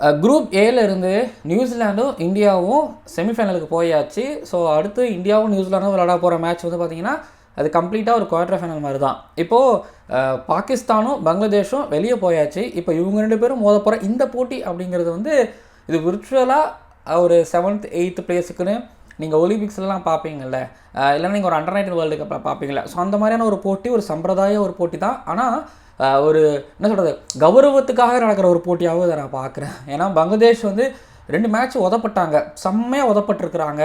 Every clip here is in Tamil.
குரூப் ஏலேருந்து நியூசிலாண்டும் இந்தியாவும் செமிஃபைனலுக்கு போயாச்சு. ஸோ அடுத்து இந்தியாவும் நியூசிலாண்டும் விளையாட போகிற மேட்ச் வந்து பார்த்தீங்கன்னா அது கம்ப்ளீட்டாக ஒரு குவார்டர் ஃபைனல் மாதிரி தான் இப்போது பாகிஸ்தானும் பங்களாதேஷும் வெளியே போயாச்சு. இப்போ இவங்க ரெண்டு பேரும் மோத போகிற இந்த போட்டி அப்படிங்கிறது வந்து இது விர்ச்சுவலாக ஒரு செவன்த் எயித்து பிளேஸுக்குன்னு நீங்கள் ஒலிம்பிக்ஸ்லாம் பார்ப்பீங்கள்ல இல்லைன்னா நீங்கள் ஒரு அண்டர் நைன்டீன் வேர்ல்டு கப்பில் பார்ப்பீங்களே ஸோ அந்த மாதிரியான ஒரு போட்டி ஒரு சம்பிரதாய ஒரு போட்டி தான் ஆனால் ஒரு என்ன சொல்கிறது கௌரவத்துக்காக நடக்கிற ஒரு போட்டியாகவும் இதை நான் பார்க்குறேன். ஏன்னா பங்களாதேஷ் வந்து ரெண்டு மேட்ச் உதப்பட்டாங்க. செம்மையாக உதப்பட்டிருக்கிறாங்க.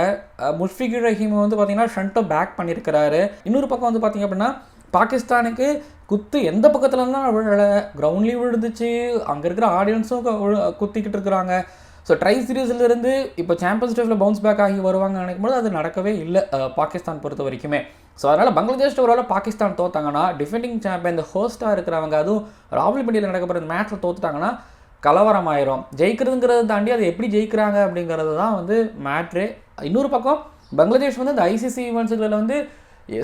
முஷ்ஃபிகு முஷ்ஃபிகுர் ரஹீம் வந்து பார்த்தீங்கன்னா ஃப்ரண்ட்டை பேக் பண்ணியிருக்கிறாரு. இன்னொரு பக்கம் வந்து பார்த்திங்க அப்படின்னா பாகிஸ்தானுக்கு குத்து எந்த பக்கத்துல இருந்தாலும் விழலை கிரவுண்ட்லேயும் விழுந்துச்சு. அங்கே இருக்கிற ஆடியன்ஸும் குத்திக்கிட்டு இருக்கிறாங்க. ஸோ ட்ரை சீரீஸ்லேருந்து இப்போ சாம்பியன்ஸ் ட்ரோஃபியில் பவுன்ஸ் பேக் ஆகி வருவாங்க நினைக்கும் போது அது நடக்கவே இல்லை பாகிஸ்தான் பொறுத்த வரைக்குமே. ஸோ அதனால் பங்களாதேஷ் ஒருவேளை பாகிஸ்தான் தோத்தாங்கன்னா டிஃபெண்டிங் சாம்பியன் இந்த ஹோஸ்ட்டாக இருக்கிறவங்க அதுவும் ராவல்பிண்டியில் நடக்க போகிற மேட்ச்சில் தோத்துட்டாங்கன்னா கலவரம் ஆயிரும் ஜெயிக்கிறதுங்கிறத தாண்டி அதை எப்படி ஜெயிக்கிறாங்க அப்படிங்கிறது தான் வந்து மேட்ரு இன்னொரு பக்கம் பங்களாதேஷ் வந்து இந்த ஐசிசி ஈவெண்ட்ஸுகளில் வந்து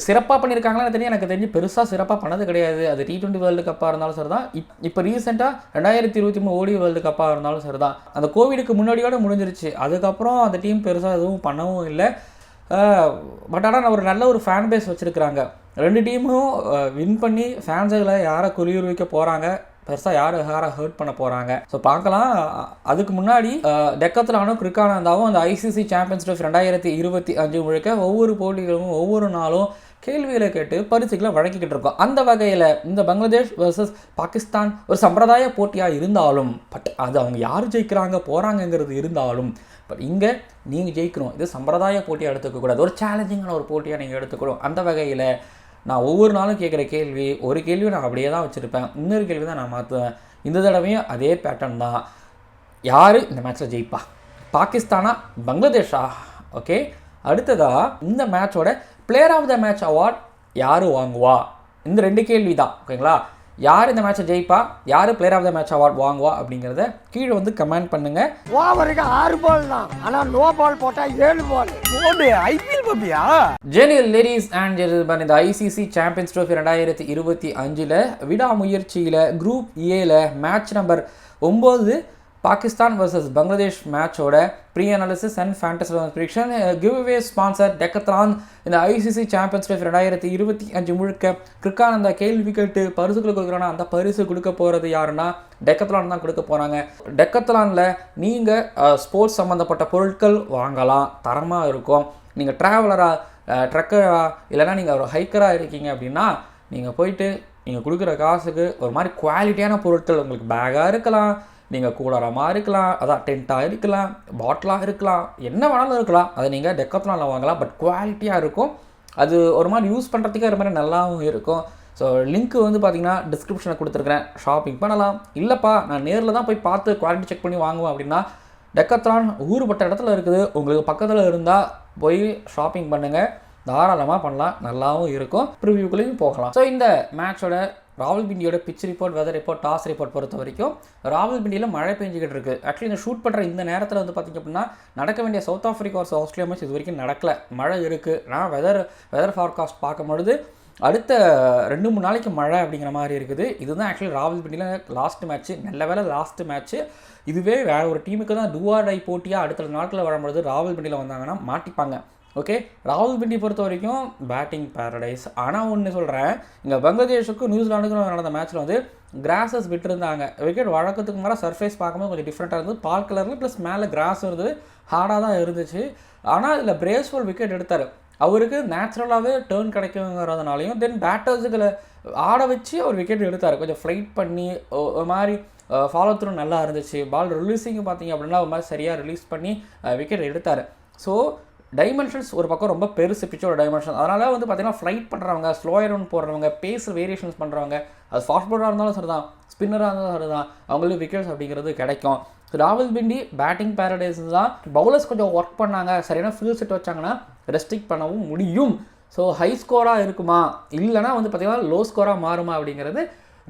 சிறப்பாக பண்ணியிருக்காங்களான்னு தெரியும். எனக்கு தெரிஞ்சு பெருசாக சிறப்பாக பண்ணது கிடையாது. அது டி டுவெண்ட்டி வேர்ல்டு கப்பாக இருந்தாலும் சரி தான் இப் இப்போ ரீசெண்டாக ரெண்டாயிரத்தி இருபத்தி மூணு ஓடி வேர்ல்டு கப்பாக இருந்தாலும் சரி தான் அந்த கோவிடுக்கு முன்னாடியோட முடிஞ்சிருச்சு. அதுக்கப்புறம் அந்த டீம் பெருசாக எதுவும் பண்ணவும் இல்லை. பட் ஆனால் ஒரு நல்ல ஒரு ஃபேன் பேஸ் வச்சுருக்கிறாங்க. ரெண்டு டீமும் வின் பண்ணி ஃபேன்ஸில் யாரை குறியூர் போகிறாங்க பெருசாக யார் யாரை ஹர்ட் பண்ண போகிறாங்க ஸோ பார்க்கலாம். அதுக்கு முன்னாடி டெக்கத்லானும் கிரிக்கானந்தாவும் அந்த ஐசிசி சாம்பியன்ஸ் ட்ரோஃபி ரெண்டாயிரத்தி இருபத்தி அஞ்சு முழுக்க ஒவ்வொரு போட்டிகளும் ஒவ்வொரு நாளும் கேள்விகளை கேட்டு பரிசுகளை வழங்கிக்கிட்டு இருக்கோம். அந்த வகையில் இந்த பங்களாதேஷ் வர்சஸ் பாகிஸ்தான் ஒரு சம்பிரதாய போட்டியாக இருந்தாலும் பட் அது அவங்க யார் ஜெயிக்கிறாங்க போகிறாங்கங்கிறது இருந்தாலும் பட் இங்கே நீங்கள் ஜெயிக்கணும். இது சம்பிரதாய போட்டியாக எடுத்துக்கக்கூடாது. ஒரு சேலஞ்சிங்கான ஒரு போட்டியாக நீங்கள் எடுத்துக்கணும். அந்த வகையில் நான் ஒவ்வொரு நாளும் கேட்குற கேள்வி ஒரு கேள்வி நான் அப்படியே தான் வச்சுருப்பேன். இன்னொரு கேள்வி தான் நான் மாற்றுவேன் இந்த தடவையும் அதே பேட்டர்ன் தான். யார்? இந்த மேட்ச்சில் ஜெயிப்பா. பாகிஸ்தானா? பங்களாதேஷா? ஓகே? அடுத்ததாக இந்த மேட்சோட player of the match award யார் வாங்குவா? இந்த ரெண்டு கேள்வி தான் ஓகேங்களா? யார் இந்த மேட்சை ஜெயிப்பா? யார் player of the match award வாங்குவா அப்படிங்கிறத கீழே வந்து கமெண்ட் பண்ணுங்கள் ஓவருக்கு ஆறு பால் தான். ஆனா நோ பால் போட்டா ஏழு பால் ஓடு ஐபிஎல் பாப்பியா ஜெனியல் லேடிஸ் அண்ட் ஜென்டில்மேன் இந்த ஐசிசி சாம்பியன்ஸ் ட்ரோஃபி ரெண்டாயிரத்தி இருபத்தி அஞ்சில் விடாமுயற்சியில் குரூப் ஏல மேட்ச் நம்பர் ஒம்பது பாகிஸ்தான் வர்சஸ் பங்களாதேஷ் மேட்சோட pre analysis and fantasy prediction give away sponsor Decathlon இந்த ஐசிசி சாம்பியன்ஸ் ட்ரோஃபி ரெண்டாயிரத்தி இருபத்தி அஞ்சு முழுக்க கிரிக்கானந்தா கேள்வி கேட்டு பரிசுகள் கொடுக்குறானா? அந்த பரிசு கொடுக்க போகிறது யாருன்னா டெக்கத்லான் தான் கொடுக்க போகிறாங்க டெக்கத்லானில் நீங்கள் ஸ்போர்ட்ஸ் சம்மந்தப்பட்ட பொருட்கள் வாங்கலாம். தரமாக இருக்கும். நீங்கள் ட்ராவலராக ட்ரக்கராக இல்லைன்னா நீங்கள் ஒரு ஹைக்கராக இருக்கீங்க அப்படின்னா நீங்கள் போயிட்டு நீங்கள் கொடுக்குற காசுக்கு ஒரு மாதிரி குவாலிட்டியான பொருட்கள் உங்களுக்கு பேக்காக இருக்கலாம். நீங்கள் கூடாரமாக இருக்கலாம் அதான் டென்ட்டாக இருக்கலாம் பாட்டிலாக இருக்கலாம் என்ன வேணாலும் இருக்கலாம். அதை நீங்கள் டெக்கத்லானில் வாங்கலாம். பட் குவாலிட்டியாக இருக்கும். அது ஒரு மாதிரி யூஸ் பண்ணுறதுக்கே ஒரு மாதிரி நல்லாவும் இருக்கும். ஸோ லிங்க் வந்து பார்த்தீங்கன்னா டிஸ்கிரிப்ஷனில் கொடுத்துருக்குறேன். ஷாப்பிங் பண்ணலாம். இல்லைப்பா நான் நேரில் தான் போய் பார்த்து குவாலிட்டி செக் பண்ணி வாங்குவேன் அப்படின்னா டெக்கத்ரான் ஊறுபட்ட இடத்துல இருக்குது. உங்களுக்கு பக்கத்தில் இருந்தால் போய் ஷாப்பிங் பண்ணுங்கள் தாராளமாக பண்ணலாம். நல்லாவும் இருக்கும். ப்ரிவியூக்குள்ளேயும் போகலாம். ஸோ இந்த மேட்சோட ராவல்பிண்டியோட pitch report weather report toss report பொறுத்த வரைக்கும் ராவல்பிண்டியில் மழை பெஞ்சிக்கிட்டு இருக்குது ஆக்சுவலி இந்த ஷூட் பண்ணுற இந்த நேரத்தில் வந்து பார்த்திங்க அப்படின்னா நடக்க வேண்டிய south Africa versus Australia match இது வரைக்கும் நடக்கல. மழை இருக்குது நான் வெதர் வெதர் ஃபார்காஸ்ட் பார்க்கும்பொழுது அடுத்த ரெண்டு மூணு நாளைக்கு மழை அப்படிங்கிற மாதிரி இருக்குது. இதுதான் ஆக்சுவலி ராவல்பிண்டியில் லாஸ்ட் மேட்ச்சு நல்ல வேலை லாஸ்ட் மேட்ச்சு இதுவே வேறு ஒரு டீமுக்கு தான் டூஆர் டை போட்டியாக அடுத்த நாட்களில் வரும்பொழுது ராவல்பிண்டியில் வந்தாங்கன்னா மாட்டிப்பாங்க. ஓகே ராவல்பிண்டி பொறுத்த வரைக்கும் பேட்டிங் பேரடைஸ் ஆனால் ஒன்று சொல்கிறேன் இங்கே பங்களாதேஷுக்கும் நியூசிலாண்டுக்கும் நடந்த மேட்ச்சில் வந்து கிராஸஸ் விட்டுருந்தாங்க. விக்கெட் வழக்கத்துக்கு மேலே சர்ஃபேஸ் பார்க்கும்போது கொஞ்சம் டிஃப்ரெண்ட்டாக இருந்தது. பால் கலரில் ப்ளஸ் மேலே கிராஸ் இருந்தது. ஹார்டாக தான் இருந்துச்சு. ஆனால் இதில் பிரேஸ்ஃபுல் விக்கெட் எடுத்தார். அவருக்கு நேச்சுரலாகவே டேர்ன் கிடைக்குங்கிறதுனாலையும் தென் பேட்டர்ஸுகளை ஆட வச்சு அவர் விக்கெட் எடுத்தார். கொஞ்சம் ஃப்ளைட் பண்ணி ஒரு மாதிரி ஃபாலோ த்ரூ நல்லா இருந்துச்சு. பால் ரிலீஸிங் பார்த்தீங்க அப்படின்னா ஒரு மாதிரி சரியாக ரிலீஸ் பண்ணி விக்கெட் எடுத்தார். ஸோ டைமென்ஷன்ஸ் ஒரு பக்கம் ரொம்ப பெருசு பிச்சோட டைமென்ஷன் அதனால் வந்து பார்த்திங்கன்னா ஃப்ளைட் பண்ணுறவங்க ஸ்லோயர் ரன் போடுறவங்க பேஸ் வேரியேஷன்ஸ் பண்ணுறவங்க அது ஃபாஸ்ட் போலராக இருந்தாலும் சரி தான் ஸ்பின்னராக இருந்தாலும் சரி தான் அவங்களுக்கு விக்கெட்ஸ் அப்படிங்கிறது கிடைக்கும். ராவல் பிண்டி பேட்டிங் பேரடைஸ் தான் பவுலர்ஸ் கொஞ்சம் ஒர்க் பண்ணாங்க. சரியான ஃபீல் செட் வச்சாங்கன்னா ரெஸ்ட்ரிக்ட் பண்ணவும் முடியும். ஸோ ஹை ஸ்கோராக இருக்குமா? இல்லைனா வந்து பார்த்தீங்கன்னா லோ ஸ்கோராக மாறுமா அப்படிங்கிறது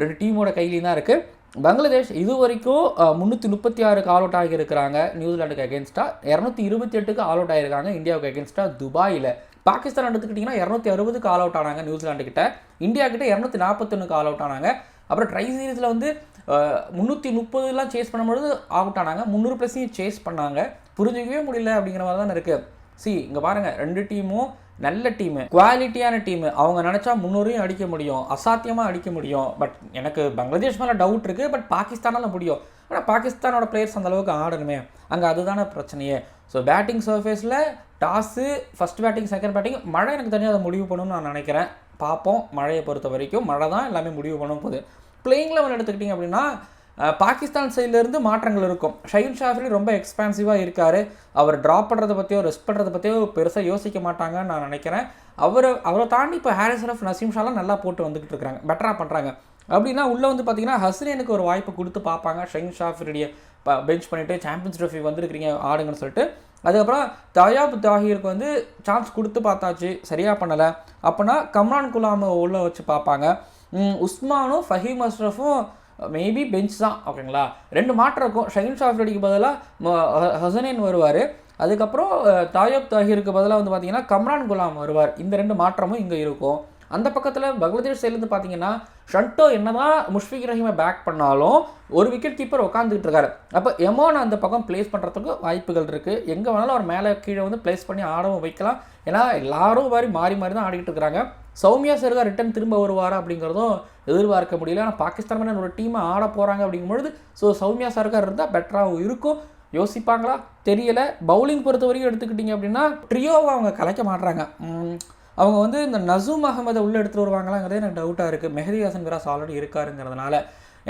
ரெண்டு டீமோட கையிலையும் தான் இருக்குது பங்களாதேஷ் இது வரைக்கும் முந்நூற்றி முப்பத்தி ஆறுக்கு ஆல் அவுட் ஆகியிருக்கிறாங்க நியூசிலாண்டுக்கு அகேன்ஸ்டாக இரநூத்தி இருபத்தி எட்டுக்கு ஆல் அவுட் ஆகிருக்காங்க இந்தியாவுக்கு அகேன்ஸ்டாக துபாயில். பாகிஸ்தான் எடுத்துக்கிட்டிங்கன்னா இரநூத்தி அறுபதுக்கு ஆல் அவுட் ஆனாங்க நியூசிலாண்டு கிட்ட இந்தியா கிட்ட இரநூத்தி நாற்பத்தொன்னுக்கு ஆல் அவுட் ஆனாங்க. அப்புறம் ட்ரை சீரீஸில் வந்து முந்நூற்றி முப்பதுலாம் சேஸ் பண்ணும்பொழுது அவுட் ஆனாங்க. முந்நூறு ப்ளஸையும் சேஸ் பண்ணாங்க. புரிஞ்சிக்கவே முடியல அப்படிங்கிற மாதிரி தான் இருக்குது சி இங்கே பாருங்கள் ரெண்டு டீமும் நல்ல டீமு குவாலிட்டியான டீமு அவங்க நினச்சா முன்னூறையும் அடிக்க முடியும். அசாத்தியமாக அடிக்க முடியும். பட் எனக்கு பங்களாதேஷ் மேலே டவுட் இருக்குது பட் பாகிஸ்தானால் முடியும். ஆனால் பாகிஸ்தானோட பிளேயர்ஸ் அந்த அளவுக்கு ஆடணுமே. அங்கே அதுதானே பிரச்சனையே. ஸோ பேட்டிங் சர்ஃபேஸில் toss first batting second batting மழை எனக்கு தனியாக அதை முடிவு பண்ணணும்னு நான் நினைக்கிறேன். பார்ப்போம் மழையை பொறுத்த வரைக்கும் மழை தான் எல்லாமே முடிவு பண்ண போகுது. பிளேயிங் லெவன் எடுத்துக்கிட்டிங்க அப்படின்னா பாகிஸ்தான் சைட்லேருந்து மாற்றங்கள் இருக்கும். ஷயின் ஷாஃபி ரொம்ப எக்ஸ்பான்சிவாக இருக்கார். அவர் ட்ராப் பண்ணுறதை பற்றியோ ரெஸ்ட் பண்ணுறதை பற்றியோ பெருசாக யோசிக்க மாட்டாங்கன்னு நான் நினைக்கிறேன். அவர் அவரை தாண்டி இப்போ ஹாரிஸ் ரஃப் நசீம் ஷாலாம் நல்லா போட்டு வந்துக்கிட்டு இருக்கிறாங்க பெட்டராக பண்ணுறாங்க அப்படின்னா உள்ளே வந்து பார்த்தீங்கன்னா ஹஸ்ரேனுக்கு ஒரு வாய்ப்பு கொடுத்து பார்ப்பாங்க. ஷஹீன் ஷாஃபியுடைய பெஞ்ச் பண்ணிவிட்டு சாம்பியன்ஸ் ட்ரோஃபி வந்துருக்கிறீங்க ஆடுங்கன்னு சொல்லிட்டு. அதுக்கப்புறம் தயாப் தாஹிருக்கு வந்து சான்ஸ் கொடுத்து பார்த்தாச்சு. சரியாக பண்ணலை. அப்போனா கம்ரான் குலாமை உள்ளே வச்சு பார்ப்பாங்க. உஸ்மானும் ஃபஹீம் அஷ்ரஃபும் மேபி பெஞ்ச் தான் ஓகேங்களா? ரெண்டு மாற்றம் இருக்கும். ஷகின் ஷாஃபிடிக்கு பதிலாக ஹசனேன் வருவார். அதுக்கப்புறம் தாயோப் தாயப் தாஹிருக்கு பதிலாக வந்து பார்த்தீங்கன்னா கம்ரான் குலாம் வருவார். இந்த ரெண்டு மாற்றமும் இங்கே இருக்கும். அந்த பக்கத்தில் பங்களாதேஷ் சைட்லேருந்து பார்த்தீங்கன்னா ஷண்டோ என்னதான் முஷ்ஃபிக் ரஹீமை பேக் பண்ணாலும் ஒரு விக்கெட் கீப்பர் உட்காந்துக்கிட்டு இருக்காரு. அப்போ எமோன் அந்த பக்கம் ப்ளேஸ் பண்ணுறதுக்கு வாய்ப்புகள் இருக்குது எங்கே வேணாலும் அவர் மேலே கீழே வந்து ப்ளேஸ் பண்ணி ஆடவும் வைக்கலாம். ஏன்னா எல்லாரும் மாதிரி மாறி மாறி தான் ஆடிக்கிட்டு இருக்கிறாங்க சௌமியா சர்கா ரிட்டன் திரும்ப வருவாரா அப்படிங்கிறதும் எதிர்பார்க்க முடியல. ஆனால் பாகிஸ்தான் ஒரு டீமை ஆட போகிறாங்க அப்படிங்கும்பொழுது ஸோ சௌமியா சர்கார் இருந்தால் பெட்டராகவும் இருக்கும். யோசிப்பாங்களா? தெரியலை. பவுலிங் பொறுத்த வரைக்கும் எடுத்துக்கிட்டிங்க அப்படின்னா ட்ரியோவை அவங்க கலைக்க மாட்றாங்க. அவங்க வந்து இந்த நசூம் அகமதை உள்ளே எடுத்துகிட்டு வருவாங்களாங்கிறதே எனக்கு டவுட்டாக இருக்குது மெஹதி ஹாசன் விராஸ் ஆல்ரெடி இருக்காருங்கிறதுனால.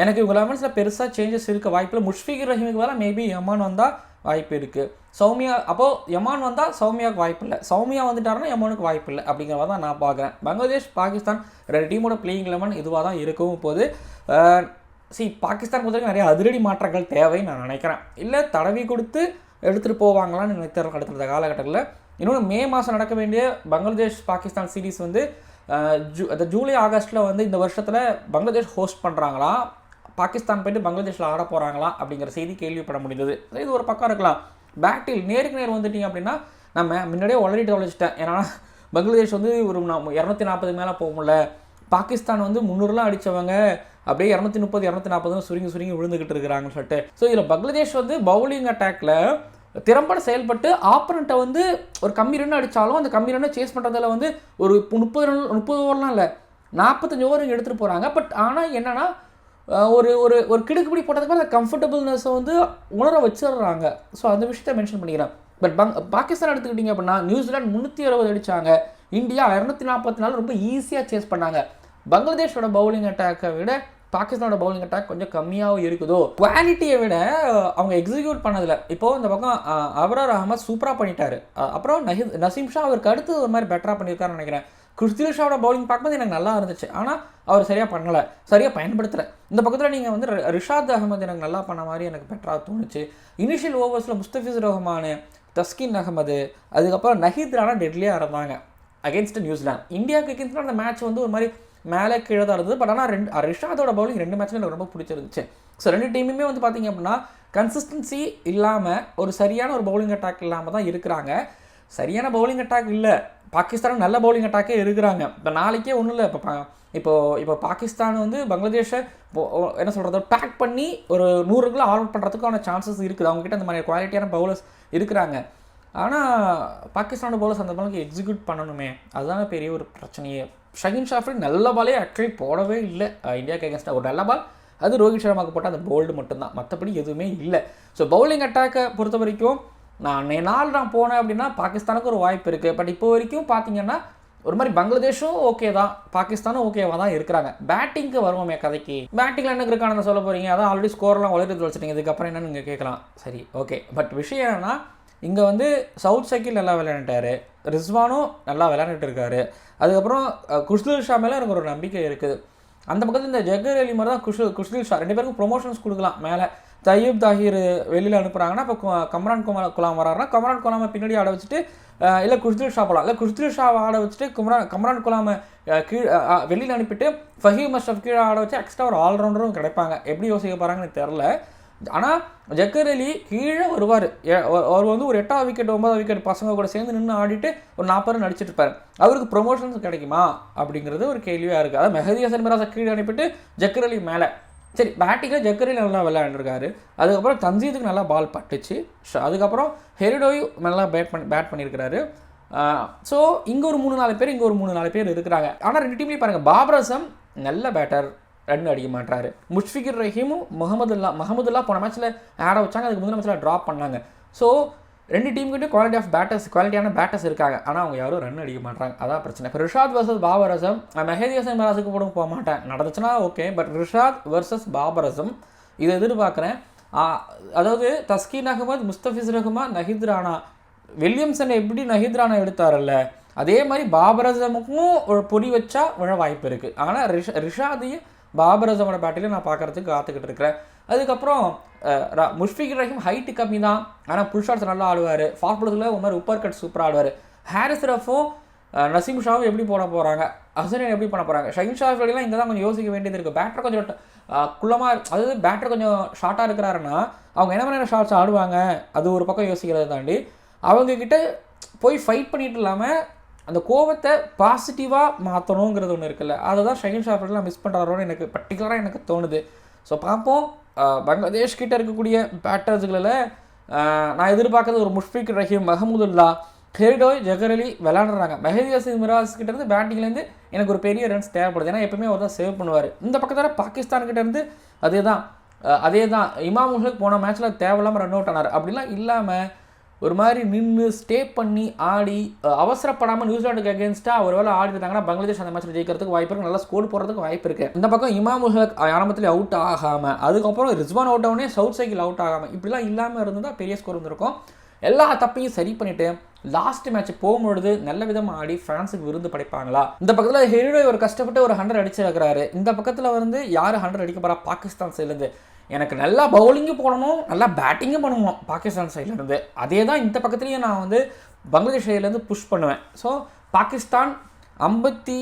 எனக்கு இவங்க லெவன்ஸில் பெருசாக சேஞ்சஸ் இருக்க வாய்ப்பில் முஷ்ஃபிகர் ரஹீமுக்கு வேலை மேபி யமான் வந்தால் வாய்ப்பு இருக்குது சௌமியா அப்போது யமான் வந்தால் சௌமியாவுக்கு வாய்ப்பு இல்லை. சௌமியா வந்துட்டாருன்னா யமானுக்கு வாய்ப்பு இல்லை அப்படிங்கிற தான் நான் பார்க்குறேன். பங்களாதேஷ் பாகிஸ்தான் ரெண்டு டீமோட பிளேயிங் லெவன் இதுவாக தான் இருக்கவும் போது சி பாகிஸ்தான் பொறுத்தவரைக்கும் நிறைய அதிரடி மாற்றங்கள் தேவைன்னு நான் நினைக்கிறேன். இல்லை தடவி கொடுத்து எடுத்துகிட்டு போவாங்களான்னு நினைத்த கடத்துகிற காலகட்டத்தில். இன்னொன்று மே மாதம் நடக்க வேண்டிய பங்களாதேஷ் பாகிஸ்தான் சீரிஸ் வந்து ஜூ அந்த ஜூலை ஆகஸ்ட்டில் வந்து இந்த வருஷத்தில் பங்களாதேஷ் ஹோஸ்ட் பண்ணுறாங்களா பாகிஸ்தான் போயிட்டு பங்களாதேஷில் ஆட போகிறாங்களா அப்படிங்கிற செய்தி கேள்விப்பட முடிந்தது. இது ஒரு பக்கம் இருக்கலாம். பேட்டில் நேருக்கு நேர் வந்துட்டீங்க அப்படின்னா நம்ம முன்னாடியே உளறிட்டு தொலைச்சிட்டேன் ஏன்னா பங்களாதேஷ் வந்து ஒரு இரநூத்தி நாற்பது மேலே போக முடியல. பாகிஸ்தான் வந்து முந்நூறுலாம் அடித்தவங்க அப்படியே இரநூத்தி முப்பது இரநூத்தி நாற்பதுன்னு சுருங்கி சுருங்கி விழுந்துக்கிட்டு இருக்கிறாங்கன்னு சொல்லிட்டு. ஸோ இதில் பங்களாதேஷ் வந்து பவுலிங் அட்டாக்ல திறம்பட செயல்பட்டு ஆப்பரண்ட்டை வந்து ஒரு கம்மி ரன் அடித்தாலும் அந்த கம்மி ரன்னை சேஸ் பண்ணுறதுல வந்து ஒரு முப்பது ரன் முப்பது ஓவர்லாம் இல்லை. நாற்பத்தஞ்சு ஓவர் எடுத்துகிட்டு போகிறாங்க பட் ஆனால் என்னென்னா ஒரு ஒரு ஒரு கிடுக்குப்பிடி போட்டதுக்கு மேலே கம்ஃபர்டபுள்னஸை வந்து உணர வச்சிடுறாங்க. ஸோ அந்த விஷயத்த மென்ஷன் பண்ணிக்கிறேன். பட் பங் பாகிஸ்தான் எடுத்துக்கிட்டிங்க அப்படின்னா நியூசிலாந்து முந்நூற்றி அறுபது அடித்தாங்க இந்தியா இரநூத்தி நாற்பத்தி நாலு ரொம்ப ஈஸியாக சேஸ் பண்ணாங்க. பங்களாதேஷோட பவுலிங் அட்டாக்கை விட பாகிஸ்தானோட பவுலிங் அட்டாக் கொஞ்சம் கம்மியாகவும் இருக்குதோ? குவாலிட்டியை விட அவங்க எக்ஸிக்யூட் பண்ணதில். இப்போ இந்த பக்கம் அஹ், அபரார் சூப்பராக பண்ணிட்டாரு. அப்புறம் நஹித் நசீம் ஷா அவருக்கு அடுத்து ஒரு மாதிரி பெட்டராக பண்ணியிருக்காருன்னு நினைக்கிறேன். கிறிஸ்தில் ஷாவோட பவுலிங் பார்க்கும்போது எனக்கு நல்லா இருந்துச்சு. ஆனால் அவர் சரியாக பண்ணலை. சரியாக பயன்படுத்தலை. இந்த பக்கத்தில் நீங்கள் வந்து ரிஷாத் அகமது எனக்கு நல்லா பண்ண மாதிரி எனக்கு பெட்டராக தோணுச்சு. இனிஷியல் ஓவர்ஸில் முஸ்தபிஸ் ரஹ்மான் தஸ்கின் அகமது அதுக்கப்புறம் நஹீத் ரானா டெட்லியாக இருந்தாங்க அகேன்ஸ்ட் நியூசிலாந்து இந்தியாவுக்கு அந்த மேட்ச் வந்து ஒரு மாதிரி மேலே கீழே தான் இருந்தது. பட் ஆனால் ரெண்டு ரிஷாதோட பவுலிங் ரெண்டு மேட்ச்மே எனக்கு ரொம்ப பிடிச்சிருந்துச்சு. ஸோ ரெண்டு டீமுமே வந்து பார்த்தீங்க அப்படின்னா கன்சிஸ்டன்சி இல்லாமல் ஒரு சரியான ஒரு பவுலிங் அட்டாக் இல்லாமல் தான் இருக்கிறாங்க. சரியான பவுலிங் அட்டாக் இல்லை. பாகிஸ்தான் நல்ல பவுலிங் அட்டாக்கே இருக்கிறாங்க. இப்போ நாளைக்கே ஒன்றும் இல்லை. இப்போ இப்போது இப்போ இப்போ பாகிஸ்தான் வந்து பங்களாதேஷை என்ன சொல்கிறது பேக் பண்ணி ஒரு நூறுக்குள்ள ஆல் அவுட் பண்ணுறதுக்கான சான்சஸ் இருக்குது. அவங்ககிட்ட அந்த மாதிரி குவாலிட்டியான பவுலர்ஸ் இருக்கிறாங்க. ஆனால் பாகிஸ்தானோட பவுலர்ஸ் அந்த பவுலுக்கு எக்ஸிக்யூட் பண்ணணுமே. அதுதான் பெரிய ஒரு பிரச்சனையே. ஷகின் ஷாஃப்ரி நல்ல பாலே ஆக்சுவலி போடவே இல்லை. இந்தியாவுக்கு அகேன்ஸ்டாக ஒரு நல்ல பால். அது ரோஹித் சர்மாவுக்கு போட்டால் அந்த போல்டு மட்டும்தான். மற்றபடி எதுவுமே இல்லை. ஸோ பவுலிங் அட்டாக்கை பொறுத்த வரைக்கும் நான் நாள் நான் போனேன் அப்படின்னா பாகிஸ்தானுக்கு ஒரு வாய்ப்பு இருக்குது பட் இப்போ வரைக்கும் பார்த்தீங்கன்னா ஒரு மாதிரி பங்களாதேஷும் ஓகே தான். பாகிஸ்தானும் ஓகேவா தான் இருக்கிறாங்க. பேட்டிங்க்கு வருவோமே கதைக்கு. பேட்டிங்கில் என்ன இருக்கானு சொல்ல போகிறீங்க அதான் ஆல்ரெடி ஸ்கோர்லாம் வளர்த்து வச்சுட்டீங்க. இதுக்கப்புறம் என்னன்னு நீங்கள் கேட்கலாம். சரி ஓகே பட் விஷயம் என்னென்னா இங்கே வந்து சவுத் சைக்கிள் நல்லா விளையாண்டுட்டாரு. ரிஸ்வானும் நல்லா விளையாண்டுட்டு இருக்காரு அதுக்கப்புறம் அஹ், குஷ்துல் ஷா மேலே எனக்கு ஒரு நம்பிக்கை இருக்குது. அந்த பக்கத்தில் இந்த ஜெகர் அலி மாதிரி தான் குஷ் குஷ்தில் ஷா ரெண்டு பேருக்கும் ப்ரொமோஷன்ஸ் கொடுக்கலாம் மேலே. தய்யப் தாஹிர் வெளியில் அனுப்புகிறாங்கன்னா இப்போ கமரான் கம்ரான் குமார் குலாம் வராருன்னா கம்ரான் குலாமை பின்னாடி ஆட வச்சுட்டு இல்லை குஷ்தில் ஷா போகலாம் இல்லை குஷ்தில் ஷாவை ஆட வச்சுட்டு கும்ரான் கம்ரான் குலாமை கீழ் வெளியில் அனுப்பிட்டு ஃபஹீம் அஷ்ரஃப் கீழே ஆட வச்சு எக்ஸ்ட்ரா ஒரு ஆல்ரவுண்டரும் கிடைப்பாங்க. எப்படி யோசிக்க போகிறாங்கன்னு தெரில ஆனால் ஜக்கர் அலி கீழே வருவார். அவர் வந்து ஒரு எட்டாவது விக்கெட் ஒன்பதாவது விக்கெட் பசங்க கூட சேர்ந்து நின்று ஆடிட்டு ஒரு நாற்பது ரன் இருப்பார். அவருக்கு ப்ரொமோஷன்ஸ் கிடைக்குமா? அப்படிங்கிறது ஒரு கேள்வியாக இருக்குது அதாவது மெஹதி ஹசன் மிராசை கீழே அனுப்பிட்டு ஜக்கர் அலி மேலே. சரி பேட்டிங்கில் ஜக்கரில் நல்லா விளையாண்டுருக்காரு. அதுக்கப்புறம் தஞ்சீதுக்கு நல்லா பால் பட்டுச்சு. அதுக்கப்புறம் ஹெரிடோய் நல்லா பேட் பண்ணி பேட் பண்ணியிருக்கிறாரு. ஸோ இங்கே ஒரு மூணு நாலு பேர் இங்கே ஒரு மூணு நாலு பேர் இருக்கிறாங்க. ஆனால் ரெண்டு டீம்லேயும் பாருங்கள் பாபரசம் நல்ல பேட்டர் ரன் அடிக்க மாட்டாரு முஷ்ஃபிகர் ரஹீமும் முகமதுல்லா முகமதுல்லா போன மேட்ச்சில் ஆட வச்சாங்க. அதுக்கு முதல் மேட்ச்சில் ட்ராப் பண்ணாங்க. ஸோ ரெண்டு டீமுக்கிட்டே குவாலிட்டி ஆஃப் பேட்டர்ஸ் குவாலிட்டியான பேட்டர்ஸ் இருக்காங்க. ஆனால் அவங்க யாரும் ரன் அடிக்க மாட்டாங்க அதான் பிரச்சனை. இப்போ ரிஷாத் வர்சஸ் பாபரசம் நான் மெஹதி ஹசன் மிராஸுக்கு போட போக மாட்டேன். நடந்துச்சுன்னா okay but Rishad versus Babar Azam இதை எதிர்பார்க்குறேன். அதாவது தஸ்கீன் அகமது முஸ்தபிஸ் ரஹ்மான் நஹித் ராணா வில்லியம்சன் எப்படி நஹித் ராணா எடுத்தாரல்ல அதே மாதிரி பாபரசமுக்கும் ஒரு பொடி வச்சா விழ வாய்ப்பு இருக்குது ஆனால் ரிஷ ரிஷாதையும் பாபரசமோட பேட்டிலையும் நான் பார்க்குறதுக்கு காத்துக்கிட்டு இருக்கிறேன். அதுக்கப்புறம் அஹ், முஷ்ஃபிக் ரஹீம் ஹைட்டு கம்மி தான் ஆனால் புல் ஷாட்ஸ் நல்லா ஆடுவார். ஃபாஸ்ட் பாலத்தில் ஒரு உப்பர் கட் சூப்பராக ஆடுவார். ஹாரிஸ் ரஃபும் நசீம் ஷாவும் எப்படி போட போகிறாங்க அசரன் எப்படி பண்ண போகிறாங்க ஷஹின் ஷா எல்லாம் இங்கே தான் கொஞ்சம் யோசிக்க வேண்டியது இருக்குது பேட்டர் கொஞ்சம் குள்ளமாக அதாவது பேட்டர் கொஞ்சம் ஷார்ட்டாக இருக்கிறாருன்னா அவங்க என்ன மாதிரியான ஷார்ட்ஸ் ஆடுவாங்க? அது ஒரு பக்கம் யோசிக்கிறத தாண்டி அவங்கக்கிட்ட போய் ஃபைட் பண்ணிட்டு இல்லாமல் அந்த கோவத்தை பாசிட்டிவாக மாற்றணுங்கிறது ஒன்று இருக்குல்ல. அதை தான் ஷஹீன் ஷாஃபர்லாம் மிஸ் பண்ணுறாரோன்னு எனக்கு பர்டிகுலராக எனக்கு தோணுது. ஸோ பார்ப்போம். பங்களாதேஷ் கிட்ட இருக்கக்கூடிய பேட்டர்ஸ்களில் நான் எதிர்பார்க்கறது ஒரு முஷ்ஃபிக் ரஹீம் மஹமுதுல்லா ஹெரிடோய் ஜெகரலி அலி மெஹதி ஹசீன் மிராஸ் கிட்டேருந்து பேட்டிங்லேருந்து எனக்கு ஒரு பெரிய ரன்ஸ் தேவைப்படுது. ஏன்னா எப்பவுமே அவர் தான் சேவ் பண்ணுவார். இந்த பக்கத்தில் பாகிஸ்தான் கிட்டேருந்து அதே தான் அதே தான் இமாம் போன மேட்ச்சில் தேவையில்லாமல் ரன் அவுட் ஆனார். அப்படிலாம் இல்லாமல் ஒரு மாதிரி நின்று ஸ்டே பண்ணி ஆடி அவசரப்படாமல் நியூசிலாண்டுக்கு அகேன்ஸ்டாக ஒரு வேலை ஆடி இருந்தாங்கன்னா பங்களாதேஷ் அந்த மேட்ச்சில் ஜெயிக்கிறதுக்கு வாய்ப்பு இருக்குது நல்லா ஸ்கோர் போடுறதுக்கு வாய்ப்பு இருக்குது இந்த பக்கம் இமாம் உல் ஆரம்பத்தில் அவுட் ஆகாமல் அதுக்கப்புறம் ரிஸ்வான் அவுட் ஆகனே சவுத் சைக்கிள் அவுட் ஆகாமல் இப்படிலாம் இல்லாமல் இருந்தால் பெரிய ஸ்கோர் வந்திருக்கும் எல்லா தப்பையும் சரி பண்ணிட்டு லாஸ்ட் மேட்ச் போகும்பொழுது நல்ல விதமாக ஆடி ஃப்ரான்ஸுக்கு விருந்து படைப்பாங்களா? இந்த பக்கத்தில் ஹெரிடோ ஒரு கஷ்டப்பட்டு ஒரு ஹண்ட்ரட் அடிச்சிருக்கிறாரு. இந்த பக்கத்தில் வந்து யார் ஹண்ட்ரட் அடிக்க போகிறா பாகிஸ்தான் சைட்லேருந்து எனக்கு நல்லா பவுலிங்கும் போடணும் நல்லா பேட்டிங்கும் பண்ணணும் பாகிஸ்தான் சைட்லேருந்து அதே தான் இந்த பக்கத்துலேயும் நான் வந்து பங்களாதேஷ் சைட்லேருந்து புஷ் பண்ணுவேன். ஸோ பாகிஸ்தான் ஐம்பத்தி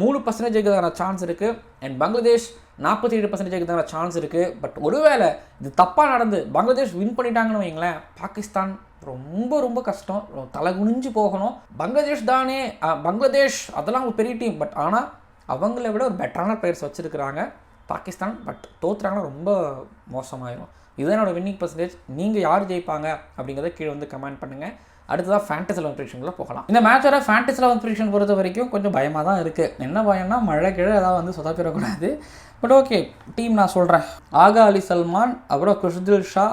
மூணு பர்சன்டேஜுக்கான சான்ஸ் இருக்குது அண்ட் பங்களாதேஷ் நாற்பத்தி ஏழு பர்சன்டேஜுக்கான சான்ஸ் இருக்குது பட் ஒருவேளை இது தப்பாக நடந்து பங்களாதேஷ் வின் பண்ணிட்டாங்கன்னு வைங்களேன் பாகிஸ்தான் ரொம்ப ரொம்ப கஷ்டம். தலை குனிஞ்சு போகணும். பங்களாதேஷ் தானே பங்களாதேஷ் அதெல்லாம் ஒரு பெரிய டீம் பட் ஆனால் அவங்கள விட ஒரு பெட்டரான பிளேயர்ஸ் வச்சுருக்கிறாங்க. பாகிஸ்தான் பட் தோத்துறாங்கன்னா ரொம்ப மோசமாயிடும் இதுதான் என்னோடய வின்னிங் பர்சன்டேஜ் நீங்கள் யார் ஜெயிப்பாங்க அப்படிங்கிறத கீழே வந்து கமெண்ட் பண்ணுங்கள் அடுத்ததாக ஃபேண்டஸ் லெவன் ப்ரிடிக்ஷனில் போகலாம். இந்த மேட்சோட ஃபேண்டஸ் லெவன் ப்ரிடிக்ஷன் பொறுத்த வரைக்கும் கொஞ்சம் பயமாக தான் இருக்குது என்ன பயம்னா மழை கீழே ஏதாவது வந்து சொதப்பிடக்கூடாது. பட் ஓகே டீம் நான் சொல்கிறேன் ஆகா அலி சல்மான் அப்புறம் குஷ்தில் ஷா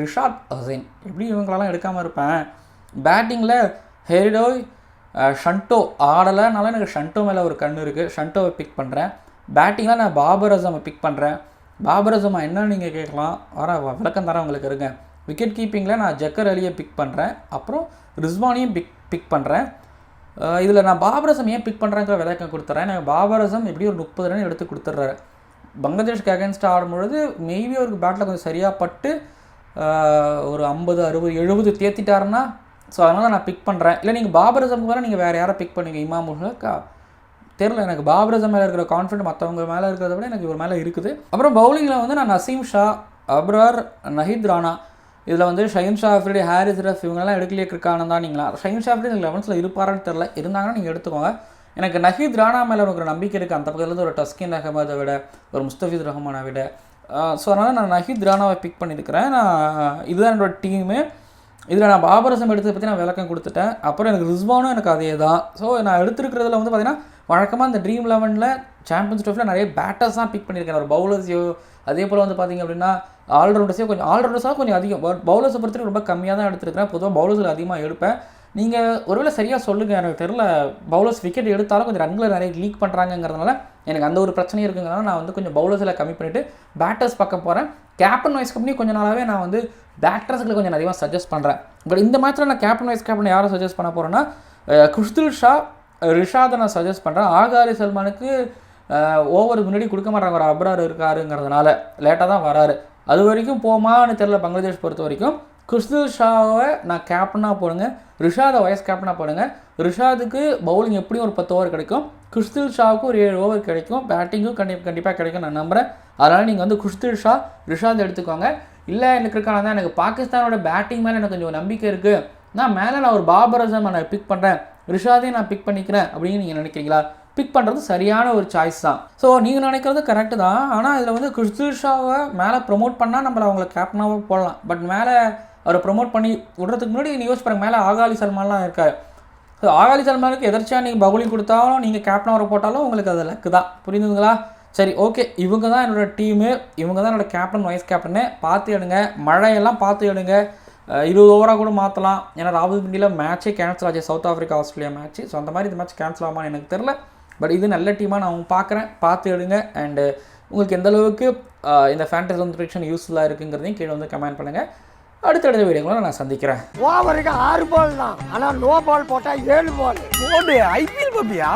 ரிஷாத் ஹசைன். எப்படி இவங்களெல்லாம் எடுக்காமல் இருப்பேன்? பேட்டிங்கில் ஹெரிடோய் ஷண்டோ ஆடலைனால எனக்கு ஷன்டோ மேலே ஒரு கண் இருக்குது ஷன்டோவை பிக் பண்ணுறேன் பேட்டிங்லாம் நான் பாபர் அசமை பிக் பண்ணுறேன் பாபர் அசமா என்ன நீங்கள் கேட்கலாம்? வர விளக்கம் தரேன் உங்களுக்கு இருங்க. விக்கெட் கீப்பிங்கில் நான் ஜக்கர் அலியை பிக் பண்ணுறேன் அப்புறம் ரிஸ்வானியும் பிக் பிக் பண்ணுறேன் இதில் நான் பாபரசம் ஏன் பிக் பண்ணுறேங்கிற விளக்கம் கொடுத்துட்றேன் எனக்கு பாபரசம் எப்படி ஒரு முப்பது ரன் எடுத்து கொடுத்துட்றாரு. பங்களாதேஷ்க்கு அகேன்ஸ்டாக ஆடும்பொழுது மேபி அவருக்கு பேட்டில் கொஞ்சம் சரியாக பட்டு ஒரு ஐம்பது அறுபது எழுபது தேத்திட்டாருன்னா ஸோ அதனால் நான் பிக் பண்ணுறேன் இல்லை நீங்கள் பாபரசம் கூட நீங்கள் வேறு யாரை பிக் பண்ணுவீங்க? இமாம் தெரில எனக்கு பாபரசம் மேலே இருக்கிற கான்ஃபிடென்ட் மற்றவங்க மேலே இருக்கிறத விட எனக்கு இவர் மேலே இருக்குது. அப்புறம் பவுலிங்கில் வந்து நான் நசீம் ஷா அப்ரார் நஹித் ராணா இதில் வந்து ஷயின் ஷா அஃப்ரிடி ஹாரிஸ் ரஃப் இவங்கெல்லாம் எடுக்கலையே இருக்கானு தான் நீங்களா? ஷயின் ஷா அஃப்ரிடி லெவன்ஸில் இருப்பாரான்னு தெரில இருந்தாங்கன்னா நீங்கள் எடுத்துக்கோங்க. எனக்கு நஹீத் ராணா மேலே இருக்கிற ஒரு நம்பிக்கை இருக்குது அந்த பக்கத்துலேருந்து ஒரு டஸ்கின் அகமதை விட ஒரு முஸ்தபிஸ் ரஹ்மானை விட. ஸோ அதனால் நான் நஹீத் ராணாவை பிக் பண்ணியிருக்கிறேன். நான் இதுதான் என்னோட டீமு இதில் நான் பாபரசம் எடுத்ததை பற்றி நான் விளக்கம் கொடுத்துட்டேன். அப்புறம் எனக்கு ரிஸ்வானும் எனக்கு அதே தான் ஸோ நான் எடுத்துருக்கிறதுல வந்து பார்த்திங்கன்னா வழக்கமாக இந்த ட்ரீம் லெவனில் சாம்பியன்ஸ் ட்ரோஃபியில் நிறைய பேட்டர்ஸ் தான் பிக் பண்ணியிருக்கேன் ஒரு பவுலர்ஸையோ அதே போல் வந்து பார்த்தீங்க அப்படின்னா ஆல்ரவுண்டர்ஸையும் கொஞ்சம் ஆல்ரவுண்டர்ஸாக கொஞ்சம் அதிகம். பவுலர்ஸை பொறுத்தவரைக்கும் ரொம்ப கம்மியாக தான் எடுத்துருக்கிறேன். பொதுவாக பவுலர்ஸில் அதிகமாக எடுப்பேன். நீங்கள் ஒருவேளை சரியாக சொல்லுங்கள் எனக்கு தெரில பவுலர்ஸ் விக்கெட் எடுத்தாலும் கொஞ்சம் ரன்களை நிறைய லீக் பண்ணுறாங்கங்கிறதுனால எனக்கு அந்த ஒரு பிரச்சனையும் இருக்குங்கிறனால நான் வந்து கொஞ்சம் பவுலர்ஸில் கம்மி பண்ணிவிட்டு பேட்டர்ஸ் பக்கம் போகிறேன் கேப்டன் வைஸ் கம்பெனி கொஞ்ச நாளாகவே நான் வந்து பேட்டர்ஸுக்கு கொஞ்சம் அதிகமாக சஜஸ்ட் பண்ணுறேன் பட் இந்த மேட்ச்சில் நான் கேப்டன் வைஸ் கேப்டன் யாரை சஜஸ்ட் பண்ண போகிறேன்னா குஷ்துல் ஷா ரிஷாதை நான் சஜஸ்ட் பண்ணுறேன் ஆகாரி சல்மானுக்கு ஓவர் முன்னாடி கொடுக்க மாட்டாங்க. ஒரு அப்ரார் இருக்காருங்கிறதுனால லேட்டாக தான் வராரு. அது வரைக்கும் போமான்னு தெரில பங்களாதேஷ் பொறுத்த வரைக்கும். குஷ்துல் ஷாவை நான் கேப்டனாக போடுங்க. ரிஷாதை வைஸ் கேப்டனாக போடுங்க. ரிஷாதுக்கு பவுலிங் எப்படியும் ஒரு பத்து ஓவர் கிடைக்கும். குஷ்துல் ஷாவுக்கு ஒரு ஏழு ஓவர் கிடைக்கும். பேட்டிங்கும் கண்டி கண்டிப்பாக கிடைக்கும் நான் நம்புகிறேன் அதனால் நீங்கள் வந்து குஷ்துல் ஷா ரிஷாத் எடுத்துக்கோங்க. இல்லை எனக்கு இருக்கான தான் எனக்கு பாகிஸ்தானோட பேட்டிங் மேலே எனக்கு கொஞ்சம் நம்பிக்கை இருக்குது நான் மேலே நான் ஒரு பாபர் அசம் நான் பிக் பண்ணுறேன் ரிஷாதே நான் பிக் பண்ணிக்கிறேன் அப்படின்னு நீங்கள் நினைக்கிறீங்களா? பிக் பண்ணுறது சரியான ஒரு சாய்ஸ் தான். ஸோ நீங்கள் நினைக்கிறது கரெக்டு தான். ஆனால் இதில் வந்து கிறிஸ்துஷாவை மேலே ப்ரொமோட் பண்ணால் நம்மளை அவங்கள கேப்டனாகவே போடலாம். பட் மேலே அவரை ப்ரொமோட் பண்ணி விடுறதுக்கு முன்னாடி நீங்கள் யோசிச்சு பாருங்க மேலே ஆகாலி சல்மான்லாம் இருக்கார். ஸோ ஆகாலி சல்மானுக்கு எதர்ச்சியாக நீங்கள் பவுலிங் கொடுத்தாலும் நீங்கள் கேப்டன் அவரை போட்டாலும் உங்களுக்கு அது லக்கு தான். புரியுதுங்களா சரி ஓகே இவங்க தான் என்னோட டீமு இவங்க தான் என்னோட கேப்டன் வைஸ் கேப்டனு பார்த்து எடுங்க. மழையெல்லாம் பார்த்து எடுங்க. இருபது ஓவராக கூட மாற்றலாம் ஏன்னா ராவல்பிண்டியில் மேட்ச்சே கேன்சல் ஆச்சு. South Africa Australia match so அந்த மாதிரி இந்த மேட்ச் கேன்சல் ஆகுமான்னு எனக்கு தெரில பட் இது நல்ல டீமாக நான் பார்க்குறேன். பார்த்து எடுங்க அண்டு உங்களுக்கு எந்த அளவுக்கு இந்த ஃபேண்டஸ் வந்து ப்ரிடிக்ஷன் யூஸ்ஃபுல்லாக இருக்குங்கிறதையும் கீழே வந்து கமெண்ட் பண்ணுங்கள் அடுத்தடுத்த வீடியோங்களை நான் சந்திக்கிறேன். ஓவருக்கு ஆறு பால் தான். ஆனா நோ பால் போட்டா ஏழு பால் ஐபிஎல் பாப்பியா